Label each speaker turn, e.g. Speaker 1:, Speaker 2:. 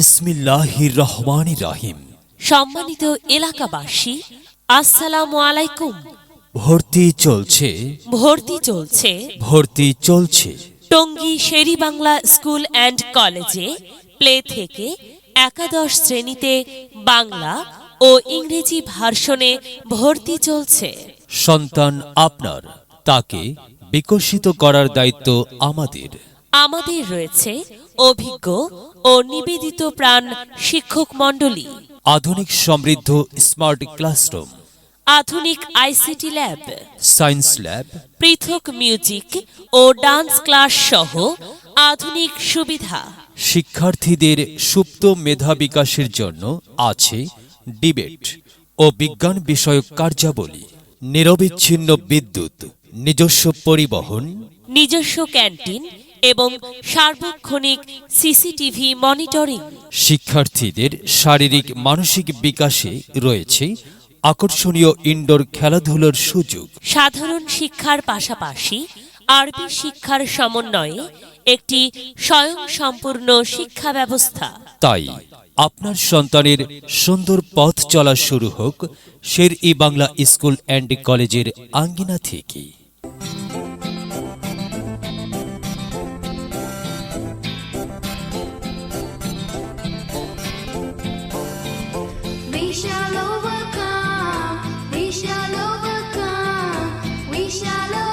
Speaker 1: বিসমিল্লাহির রহমানির রাহিম।
Speaker 2: সম্মানিত এলাকাবাসী আসসালামু আলাইকুম।
Speaker 1: ভর্তি চলছে।
Speaker 2: ভর্তি চলছে।
Speaker 1: ভর্তি চলছে।
Speaker 2: টঙ্গী শেরি বাংলা স্কুল অ্যান্ড কলেজে প্লে থেকে একাদশ শ্রেণীতে বাংলা ও ইংরেজি ভার্সনে ভর্তি চলছে।
Speaker 1: সন্তান আপনার তাকে বিকশিত করার দায়িত্ব আমাদের।
Speaker 2: আমাদের রয়েছে অভিজ্ঞ ও নিবেদিত প্রাণ শিক্ষক মণ্ডলী।
Speaker 1: আধুনিক সমৃদ্ধ স্মার্ট ক্লাসরুম।
Speaker 2: আধুনিক আইসিটি ল্যাব।
Speaker 1: Science lab.
Speaker 2: পৃথক মিউজিক ও ডান্স ক্লাস সহ আধুনিক সুবিধা।
Speaker 1: শিক্ষার্থীদের সুপ্ত মেধা বিকাশের জন্য আছে ডিবেট ও বিজ্ঞান বিষয়ক কার্যাবলী। নিরবিচ্ছিন্ন বিদ্যুৎ নিজস্ব পরিবহন।
Speaker 2: নিজস্ব ক্যান্টিন এবং সার্বক্ষণিক সিসিটিভি মনিটরিং।
Speaker 1: শিক্ষার্থীদের শারীরিক মানসিক বিকাশে রয়েছে আকর্ষণীয় ইনডোর খেলাধুলার সুযোগ।
Speaker 2: সাধারণ শিক্ষার পাশাপাশি আরবি শিক্ষার সমন্বয়ে একটি স্বয়ংসম্পূর্ণ শিক্ষা ব্যবস্থা।
Speaker 1: তাই আপনার সন্তানের সুন্দর পথ চলা শুরু হোক শের ই বাংলা স্কুল অ্যান্ড কলেজের আঙ্গিনা থেকে। shall overcome. We shall overcome.
Speaker 3: We shall overcome.